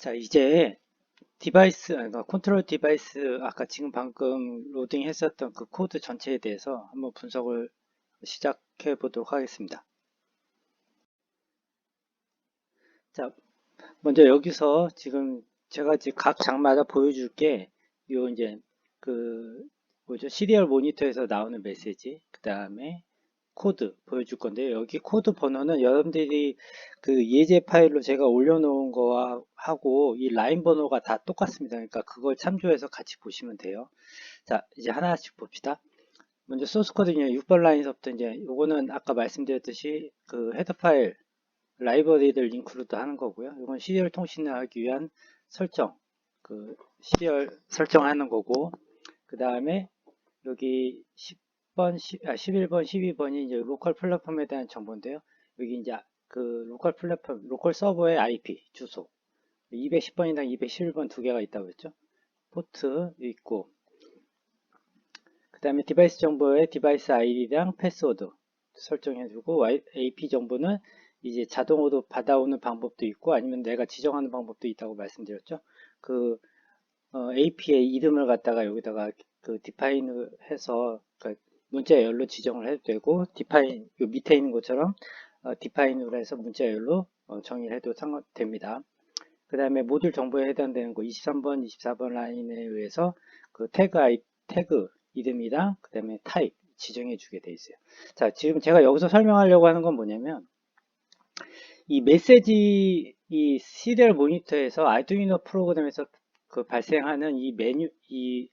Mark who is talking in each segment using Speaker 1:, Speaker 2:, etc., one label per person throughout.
Speaker 1: 자, 이제 디바이스, 아니, 그러니까 컨트롤 디바이스, 아까 지금 방금 로딩 했었던 그 코드 전체에 대해서 한번 분석을 시작해 보도록 하겠습니다. 자, 먼저 여기서 지금 제가 지금 각 장마다 보여줄 게, 요 이제 그, 뭐죠? 시리얼 모니터에서 나오는 메시지, 그 다음에 코드 보여줄 건데요. 여기 코드 번호는 여러분들이 그 예제 파일로 제가 올려놓은 거와 하고 이 라인 번호가 다 똑같습니다. 그러니까 그걸 참조해서 같이 보시면 돼요. 자, 이제 하나씩 봅시다. 먼저 소스 코드는요. 6번 라인서부터 이제 요거는 아까 말씀드렸듯이 그 헤더 파일 라이브러리들 인클루드 하는 거고요. 이건 시리얼 통신을 하기 위한 설정, 그 시리얼 설정하는 거고, 그 다음에 여기 10 번, 10, 아, 11번, 12번이 이제 로컬 플랫폼에 대한 정보인데요. 여기 이제 그 로컬 플랫폼, 로컬 서버의 IP 주소 210번이랑 211번 두 개가 있다고 했죠. 포트 있고, 그 다음에 디바이스 정보의 디바이스 아이디랑 패스워드 설정해주고, AP 정보는 이제 자동으로 받아오는 방법도 있고 아니면 내가 지정하는 방법도 있다고 말씀드렸죠. 그 어, AP의 이름을 갖다가 여기다가 그 디파인을 해서 그 문자 열로 지정을 해도 되고 디파인 요 밑에 있는 것처럼 어, 디파인으로 해서 문자 열로 어, 정의를 해도 상관 됩니다. 그 다음에 모듈 정보에 해당되는 거 23번, 24번 라인에 의해서 그 태그 아이 태그 이름이랑 그 다음에 타입 지정해 주게 돼 있어요. 자, 지금 제가 여기서 설명하려고 하는 건 뭐냐면 이 메시지 이 시리얼 모니터에서 아두이노 프로그램에서 그 발생하는 이 메뉴 이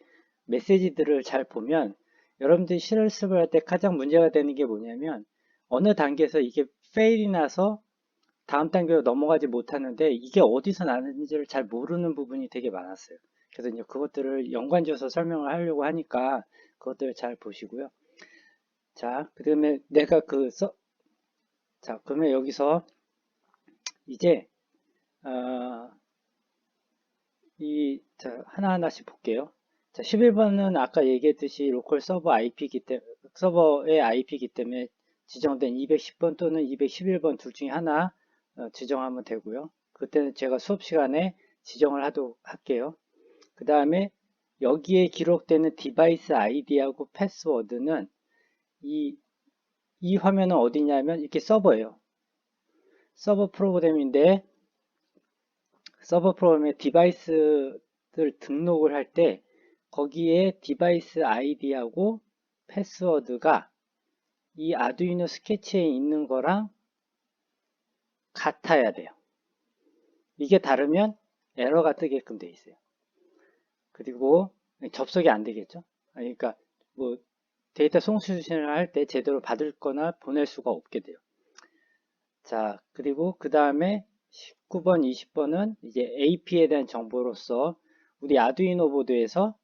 Speaker 1: 메시지들을 잘 보면 여러분들이 실습을 할 때 가장 문제가 되는 게 뭐냐면 어느 단계에서 이게 페일이 나서 다음 단계로 넘어가지 못하는데 이게 어디서 나는지를 잘 모르는 부분이 되게 많았어요. 그래서 이제 그것들을 연관지어서 설명을 하려고 하니까 그것들을 잘 보시고요. 자, 그 다음에 내가 그 써, 자, 그러면 여기서 이제 어, 이 자, 하나하나씩 볼게요. 자, 11번은 아까 얘기했듯이 로컬 서버 IP기 때문에 서버의 IP기 때문에 지정된 210번 또는 211번 둘 중에 하나 어, 지정하면 되고요. 그때는 제가 수업 시간에 지정을 하도록 할게요. 그 다음에 여기에 기록되는 디바이스 아이디하고 패스워드는 이, 이 화면은 어디냐면 이렇게 서버예요. 서버 프로그램인데 서버 프로그램에 디바이스를 등록을 할 때 거기에 디바이스 아이디하고 패스워드가 이 아두이노 스케치에 있는 거랑 같아야 돼요. 이게 다르면 에러가 뜨게끔 돼 있어요. 그리고 접속이 안 되겠죠. 그러니까 뭐 데이터 송수신을 할 때 제대로 받을 거나 보낼 수가 없게 돼요. 자, 그리고 그 다음에 19번, 20번은 이제 AP에 대한 정보로서 우리 아두이노 보드에서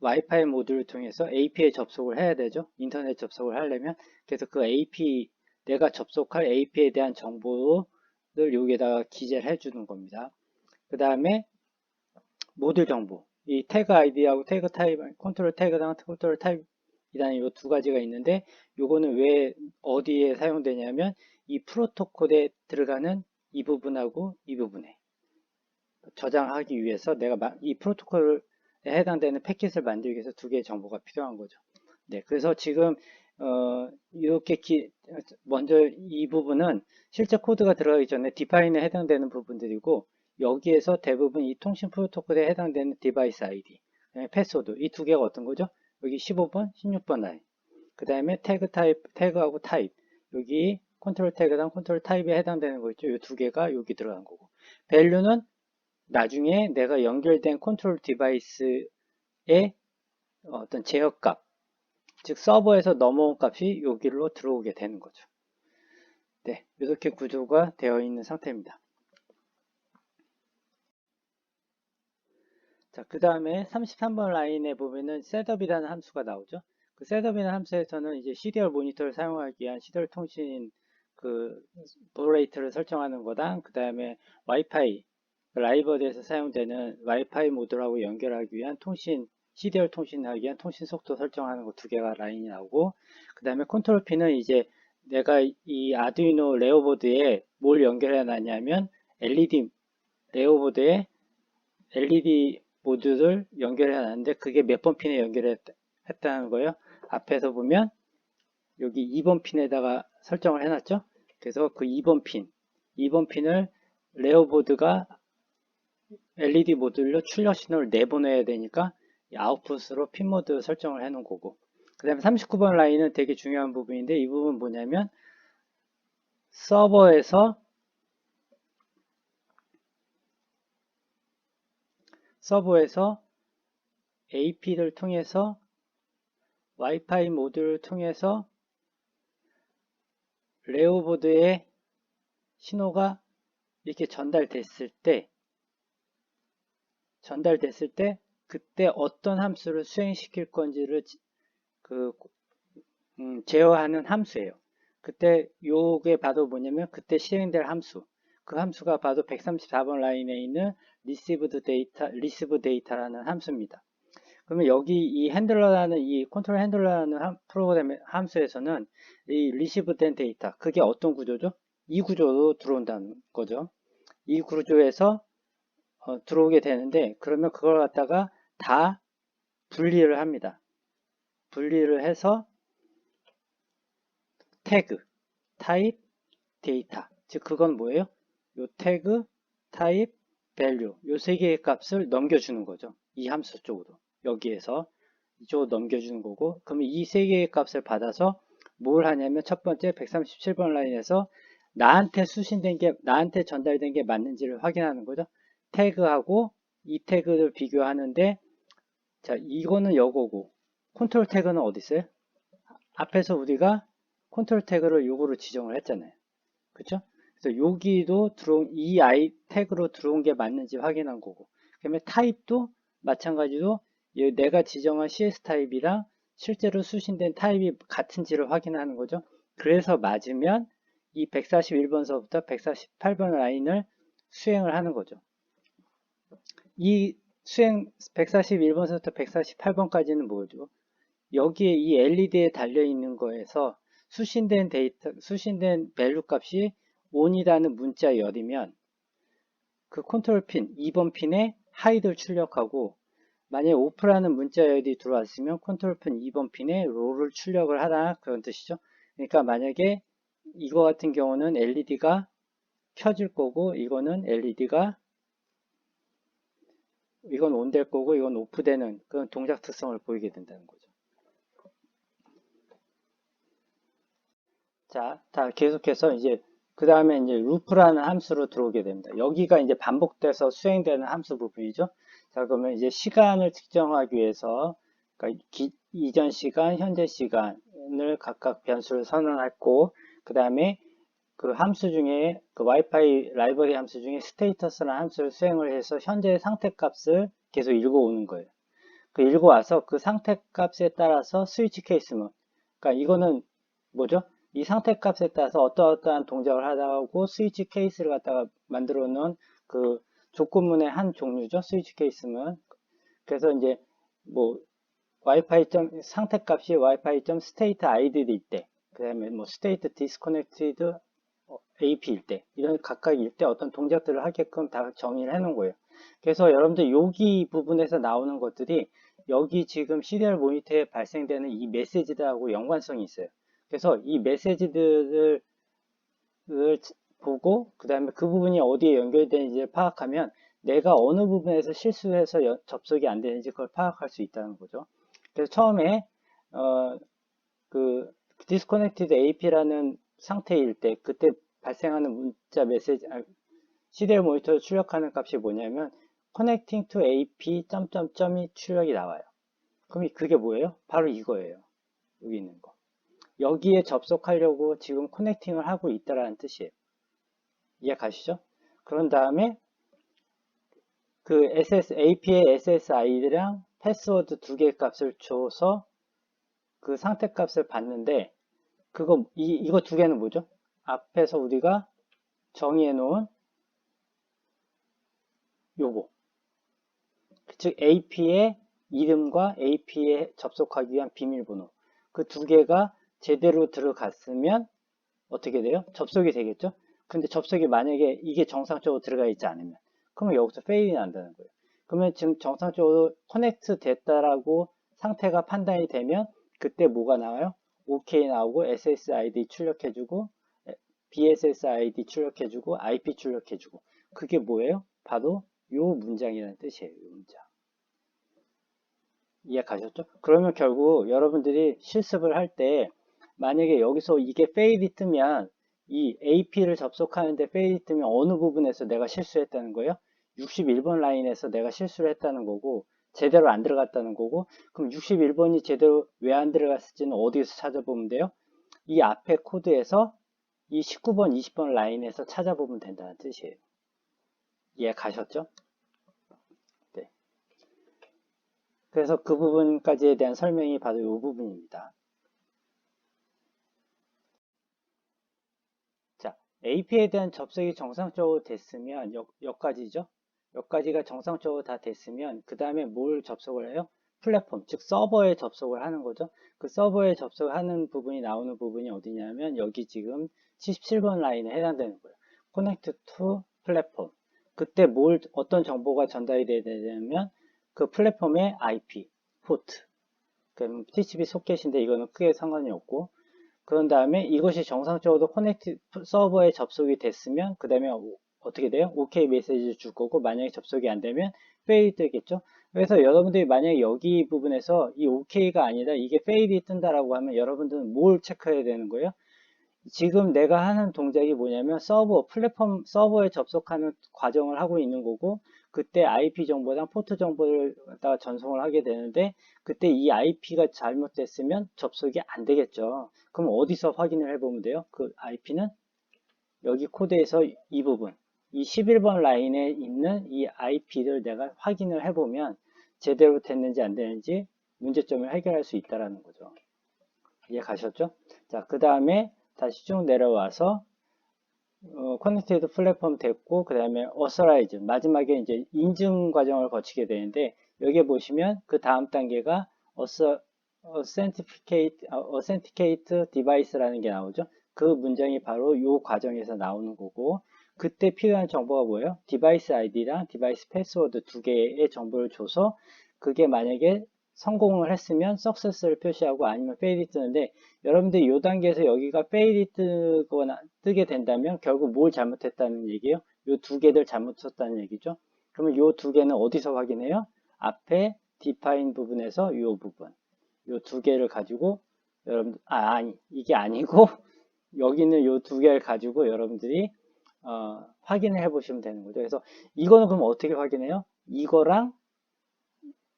Speaker 1: 와이파이 모듈을 통해서 AP에 접속을 해야 되죠. 인터넷 접속을 하려면. 그래서 그 AP, 내가 접속할 AP에 대한 정보를 여기에다가 기재를 해주는 겁니다. 그 다음에 모듈 정보. 이 태그 아이디하고 태그 타입, 컨트롤 태그랑 컨트롤 타입이라는 이 두 가지가 있는데, 요거는 왜 어디에 사용되냐면, 이 프로토콜에 들어가는 이 부분하고 이 부분에 저장하기 위해서 내가 이 프로토콜에 해당되는 패킷을 만들기 위해서 두 개의 정보가 필요한 거죠. 네, 그래서 지금 어, 이렇게 기, 먼저 이 부분은 실제 코드가 들어가기 전에 디파인에 해당되는 부분들이고 여기에서 대부분 이 통신 프로토콜에 해당되는 디바이스 아이디, 패스워드 이 두 개가 어떤 거죠? 여기 15번, 16번 라인. 그 다음에 태그 타입, 태그하고 타입. 여기 컨트롤 태그랑 컨트롤 타입에 해당되는 거 있죠. 이 두 개가 여기 들어간 거고. 밸류는 나중에 내가 연결된 컨트롤 디바이스의 어떤 제어값, 즉 서버에서 넘어온 값이 여기로 들어오게 되는 거죠. 네, 이렇게 구조가 되어 있는 상태입니다. 자, 그 다음에 33번 라인에 보면은 셋업이라는 함수가 나오죠. 그 셋업이라는 함수에서는 이제 시리얼 모니터를 사용하기 위한 시리얼 통신 그 보레이트를 설정하는 거랑 그 다음에 와이파이 라이버드에서 사용되는 와이파이 모드라고 연결하기 위한 통신 시리얼 통신하기 위한 통신 속도 설정하는 거 두 개가 라인이 나오고 그 다음에 컨트롤 P는 이제 내가 이 아두이노 레오보드에 뭘 연결해 놨냐면 LED 레오보드에 LED 모듈을 연결해 놨는데 그게 몇 번 핀에 연결했다는 거예요. 앞에서 보면 여기 2번 핀에다가 설정을 해놨죠. 그래서 그 2번 핀, 2번 핀을 레오보드가 LED 모듈로 출력 신호를 내보내야 되니까 이 아웃풋으로 핀 모드 설정을 해 놓은 거고. 그 다음에 39번 라인은 되게 중요한 부분인데 이 부분 뭐냐면 서버에서 서버에서 AP를 통해서 와이파이 모듈을 통해서 레오보드에 신호가 이렇게 전달됐을 때 전달됐을 때 그때 어떤 함수를 수행시킬 건지를 그 음, 제어하는 함수예요. 그때 요게 봐도 뭐냐면 그때 실행될 함수. 그 함수가 봐도 134번 라인에 있는 received data, receive data라는 함수입니다. 그러면 여기 이 핸들러라는 이 컨트롤 핸들러라는 함, 프로그램 함수에서는 이 receive 된 데이터 그게 어떤 구조죠? 이 구조로 들어온다는 거죠. 이 구조에서 어, 들어오게 되는데 그러면 그걸 갖다가 다 분리를 합니다. 분리를 해서 태그, 타입, 데이터 즉 그건 뭐예요? 요 태그, 타입, 밸류 요세 개의 값을 넘겨주는 거죠. 이 함수 쪽으로 여기에서 이쪽으로 넘겨주는 거고 그러면 이 세 개의 값을 받아서 뭘 하냐면 첫 번째 137번 라인에서 나한테 수신된 게 나한테 전달된 게 맞는지를 확인하는 거죠. 태그하고 이 태그를 비교하는데 자 이거는 여거고 컨트롤 태그는 어디 있어요? 앞에서 우리가 컨트롤 태그를 요거로 지정을 했잖아요. 그쵸? 그래서 여기도 들어온 이 아이 태그로 들어온 게 맞는지 확인한 거고 그다음에 타입도 마찬가지로 내가 지정한 CS 타입이랑 실제로 수신된 타입이 같은지를 확인하는 거죠. 그래서 맞으면 이 141번서부터 148번 라인을 수행을 하는 거죠. 이 수행 141번서부터 148번까지는 뭐죠? 여기에 이 LED에 달려 있는 거에서 수신된 데이터, 수신된 밸류 값이 on이라는 문자 열이면 그 컨트롤 핀, 2번 핀에 하이드를 출력하고 만약에 오프라는 문자 열이 들어왔으면 컨트롤 핀 2번 핀에 롤을 출력을 하라 그런 뜻이죠. 그러니까 만약에 이거 같은 경우는 LED가 켜질 거고 이거는 LED가 이건 온될 거고 이건 오프 되는 그런 동작 특성을 보이게 된다는 거죠. 자, 다 계속해서 이제 그 다음에 이제 루프라는 함수로 들어오게 됩니다. 여기가 이제 반복돼서 수행되는 함수 부분이죠. 자, 그러면 이제 시간을 측정하기 위해서 그러니까 기, 이전 시간, 현재 시간을 각각 변수를 선언했고 그 다음에 그 함수 중에 그 와이파이 라이브러리 함수 중에 스테이터스라는 함수를 수행을 해서 현재 상태 값을 계속 읽어오는 거예요. 그 읽어와서 그 상태 값에 따라서 스위치 케이스문 그러니까 이거는 뭐죠? 이 상태 값에 따라서 어떠어떠한 동작을 하고 스위치 케이스를 갖다가 만들어 놓은 그 조건문의 한 종류죠. 스위치 케이스문. 그래서 이제 뭐 와이파이 점 상태 값이 와이파이 점 스테이트 아이들일 때, 그 다음에 뭐 스테이트 디스커넥티드 AP일 때, 이런 각각일 때 어떤 동작들을 하게끔 다 정의를 해 놓은 거예요. 그래서 여러분들 여기 부분에서 나오는 것들이 여기 지금 시리얼 모니터에 발생되는 이 메시지들하고 연관성이 있어요. 그래서 이 메시지들을 보고 그 다음에 그 부분이 어디에 연결되는지를 파악하면 내가 어느 부분에서 실수해서 여, 접속이 안 되는지 그걸 파악할 수 있다는 거죠. 그래서 처음에 어, 그 disconnected AP라는 상태일 때 그때 발생하는 문자 메시지 CDL 모니터를 출력하는 값이 뭐냐면 connecting to AP 점점점이 출력이 나와요. 그럼 그게 뭐예요? 바로 이거예요. 여기 있는 거. 여기에 접속하려고 지금 커넥팅을 하고 있다라는 뜻이에요. 이해 가시죠? 그런 다음에 그 SS, AP의 SSID랑 패스워드 두 개의 값을 줘서 그 상태 값을 받는데 그거 이, 이거 두 개는 뭐죠? 앞에서 우리가 정의해 놓은 요거 즉 AP의 이름과 AP에 접속하기 위한 비밀번호 그 두 개가 제대로 들어갔으면 어떻게 돼요? 접속이 되겠죠? 근데 접속이 만약에 이게 정상적으로 들어가 있지 않으면 그러면 여기서 페일이 난다는 거예요. 그러면 지금 정상적으로 커넥트 됐다라고 상태가 판단이 되면 그때 뭐가 나와요? OK 나오고 SSID 출력해주고 BSSID 출력해주고 IP 출력해주고 그게 뭐예요? 바로 요 문장이라는 뜻이에요. 요 문장. 이해 가셨죠? 그러면 결국 여러분들이 실습을 할 때 만약에 여기서 이게 뜨면 이 AP를 접속하는데 뜨면 어느 부분에서 내가 실수했다는 거예요? 61번 라인에서 내가 실수를 했다는 거고 제대로 안 들어갔다는 거고 그럼 61번이 제대로 왜 안 들어갔을지는 어디에서 찾아보면 돼요? 이 앞에 코드에서 이 19번, 20번 라인에서 찾아보면 된다는 뜻이에요. 이해 가셨죠? 네. 그래서 그 부분까지에 대한 설명이 바로 이 부분입니다. 자, AP에 대한 접속이 정상적으로 됐으면 여, 여기까지죠? 여기까지가 정상적으로 다 됐으면 그 다음에 뭘 접속을 해요? 플랫폼, 즉 서버에 접속을 하는 거죠. 그 서버에 접속하는 부분이 나오는 부분이 어디냐면 여기 지금 77번 라인에 해당되는 거예요. Connect to 플랫폼. 그때 뭘 어떤 정보가 전달이 돼야 되냐면 그 플랫폼의 IP, 포트. 그럼 TCP 소켓인데 이거는 크게 상관이 없고 그런 다음에 이것이 정상적으로 커넥트 서버에 접속이 됐으면 그 다음에 어떻게 돼요? OK 메시지를 줄 거고 만약에 접속이 안 되면 페일이 뜨겠죠. 그래서 여러분들이 만약에 여기 부분에서 이 OK가 아니라 이게 페일이 뜬다라고 하면 여러분들은 뭘 체크해야 되는 거예요? 지금 내가 하는 동작이 뭐냐면 서버, 플랫폼 서버에 접속하는 과정을 하고 있는 거고 그때 IP 정보랑 포트 정보를 갖다가 전송을 하게 되는데 그때 이 IP가 잘못됐으면 접속이 안 되겠죠. 그럼 어디서 확인을 해보면 돼요? 그 IP는 여기 코드에서 이 부분 이 11번 라인에 있는 이 IP를 내가 확인을 해보면 제대로 됐는지 안 되는지 문제점을 해결할 수 있다는 거죠. 이해 가셨죠? 자, 그 다음에 다시 쭉 내려와서 어, 커넥티드 플랫폼 됐고 그 다음에 어서라이즈 마지막에 이제 인증 과정을 거치게 되는데 여기 보시면 그 다음 단계가 어서 authenticated, authenticated device라는 게 나오죠. 그 문장이 바로 이 과정에서 나오는 거고 그때 필요한 정보가 뭐예요? 디바이스 아이디랑 디바이스 패스워드 두 개의 정보를 줘서 그게 만약에 성공을 했으면 석세스를 표시하고 아니면 페일이 뜨는데 여러분들이 이 단계에서 여기가 페일이 뜨거나 뜨게 된다면 결국 뭘 잘못했다는 얘기예요? 이 두 개를 잘못 썼다는 얘기죠. 그러면 이 두 개는 어디서 확인해요? 앞에 define 부분에서 이 부분 이 두 개를 가지고 여러분들 아 아니 이게 아니고 여기는 이 두 개를 가지고 여러분들이 어, 확인을 해 보시면 되는 거죠. 그래서 이거는 그럼 어떻게 확인해요? 이거랑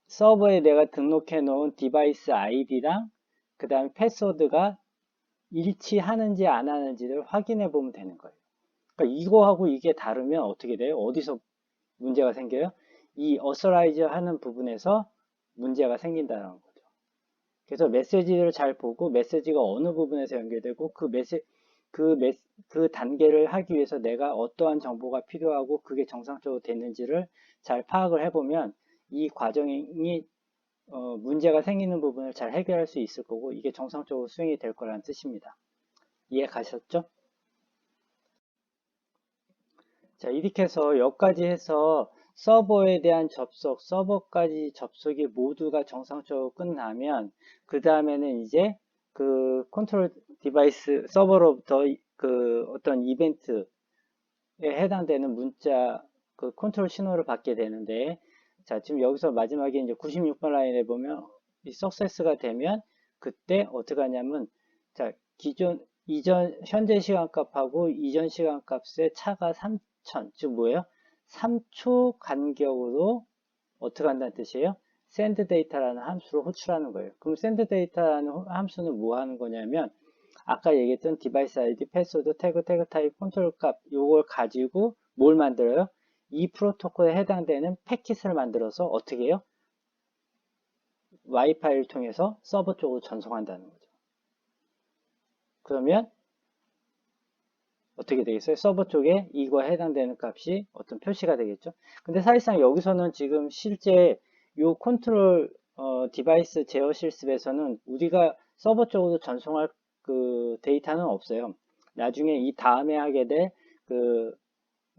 Speaker 1: 서버에 내가 등록해 놓은 디바이스 아이디랑 그 다음에 패스워드가 일치하는지 안 하는지를 확인해 보면 되는 거예요. 그러니까 이거하고 이게 다르면 어떻게 돼요? 어디서 문제가 생겨요? 이 어서라이즈 하는 부분에서 문제가 생긴다는 거죠. 그래서 메시지를 잘 보고 메시지가 어느 부분에서 연결되고 그 메시 그, 메, 그 단계를 하기 위해서 내가 어떠한 정보가 필요하고 그게 정상적으로 됐는지를 잘 파악을 해보면 이 과정이 어, 문제가 생기는 부분을 잘 해결할 수 있을 거고 이게 정상적으로 수행이 될 거라는 뜻입니다. 이해 가셨죠? 자 이렇게 해서 여기까지 해서 서버에 대한 접속, 서버까지 접속이 모두가 정상적으로 끝나면 그 다음에는 이제 그 컨트롤 디바이스 서버로부터 그 어떤 이벤트에 해당되는 문자 그 컨트롤 신호를 받게 되는데 자 지금 여기서 마지막에 이제 96번 라인에 보면 이 석세스가 되면 그때 어떻게 하냐면 자 기존 이전 현재 시간값하고 이전 시간값의 차가 3천 즉 뭐예요? 3초 간격으로 어떻게 한다는 뜻이에요? send data라는 함수를 호출하는 거예요. 그럼 send data라는 함수는 뭐 하는 거냐면 아까 얘기했던 디바이스 아이디, 패스워드, 태그, 태그 타입, 컨트롤 값 요걸 가지고 뭘 만들어요? 이 프로토콜에 해당되는 패킷을 만들어서 어떻게 해요? 와이파이를 통해서 서버 쪽으로 전송한다는 거죠. 그러면 어떻게 되겠어요? 서버 쪽에 이거에 해당되는 값이 어떤 표시가 되겠죠. 근데 사실상 여기서는 지금 실제 요 컨트롤 어, 디바이스 제어 실습에서는 우리가 서버 쪽으로 전송할 그 데이터는 없어요. 나중에 이 다음에 하게 될그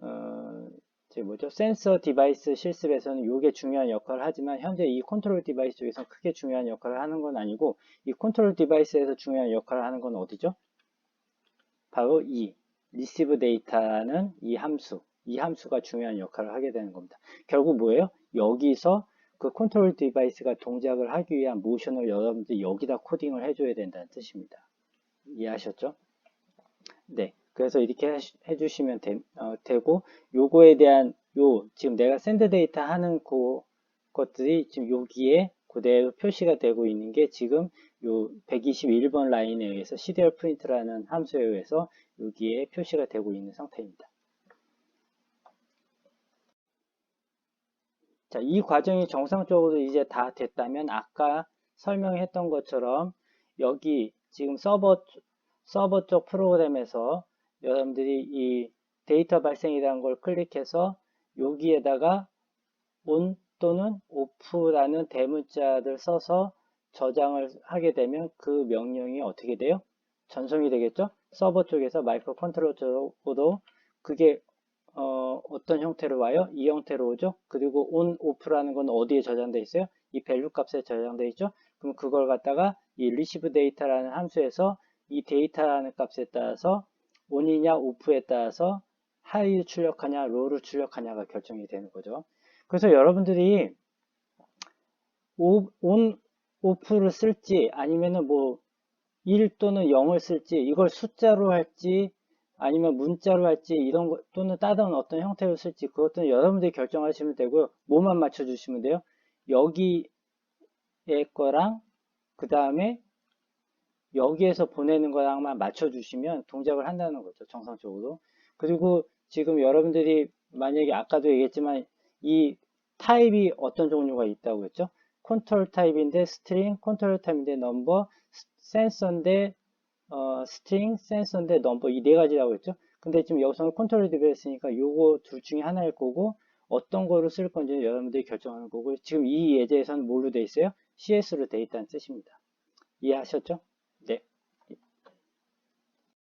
Speaker 1: 어, 저 뭐죠? 센서 디바이스 실습에서는 이게 중요한 역할을 하지만 현재 이 컨트롤 디바이스 쪽에서 크게 중요한 역할을 하는 건 아니고 이 컨트롤 디바이스에서 중요한 역할을 하는 건 어디죠? 바로 이 receive 데이터는 이 함수, 이 함수가 중요한 역할을 하게 되는 겁니다. 결국 뭐예요? 여기서 그 컨트롤 디바이스가 동작을 하기 위한 모션을 여러분들이 여기다 코딩을 해줘야 된다는 뜻입니다. 이해하셨죠? 네. 그래서 이렇게 해주시면 되, 고 요거에 대한 요 지금 내가 샌드 데이터 하는 그 것들이 지금 여기에 그대로 표시가 되고 있는 게 지금 요 121번 라인에 의해서 CDR 프린트라는 함수에 의해서 여기에 표시가 되고 있는 상태입니다. 자, 이 과정이 정상적으로 이제 다 됐다면 아까 설명했던 것처럼 여기 지금 서버 서버 쪽 프로그램에서 여러분들이 이 데이터 발생이라는 걸 클릭해서 여기에다가 on 또는 off라는 대문자를 써서 저장을 하게 되면 그 명령이 어떻게 돼요? 전송이 되겠죠? 서버 쪽에서 마이크로 컨트롤 쪽으로 그게 어, 어떤 형태로 와요? 이 형태로 오죠? 그리고 on, off라는 건 어디에 저장되어 있어요? 이 value 값에 저장되어 있죠? 그럼 그걸 갖다가 이 receive data라는 함수에서 이 데이터라는 값에 따라서 on이냐 off에 따라서 하이를 출력하냐 low를 출력하냐가 결정이 되는 거죠. 그래서 여러분들이 on, off를 쓸지 아니면은 뭐 1 또는 0을 쓸지 이걸 숫자로 할지 아니면 문자로 할지 이런 거 또는 다른 어떤 형태로 쓸지 그것도 여러분들이 결정하시면 되고요. 뭐만 맞춰주시면 돼요. 여기의 거랑 그 다음에 여기에서 보내는 거랑만 맞춰주시면 동작을 한다는 거죠. 정상적으로. 그리고 지금 여러분들이 만약에 아까도 얘기했지만 이 타입이 어떤 종류가 있다고 했죠? 컨트롤 타입인데 스트링, 컨트롤 타입인데 넘버, 센서인데 어, 스트링, 센서인데 넘버 이 네 가지라고 했죠. 근데 지금 여기서는 컨트롤 디베이스니까 요거 둘 중에 하나일 거고 어떤 거를 쓸 건지 여러분들이 결정하는 거고 지금 이 예제에서는 뭘로 돼 있어요? CS로 돼 있다는 뜻입니다. 이해하셨죠?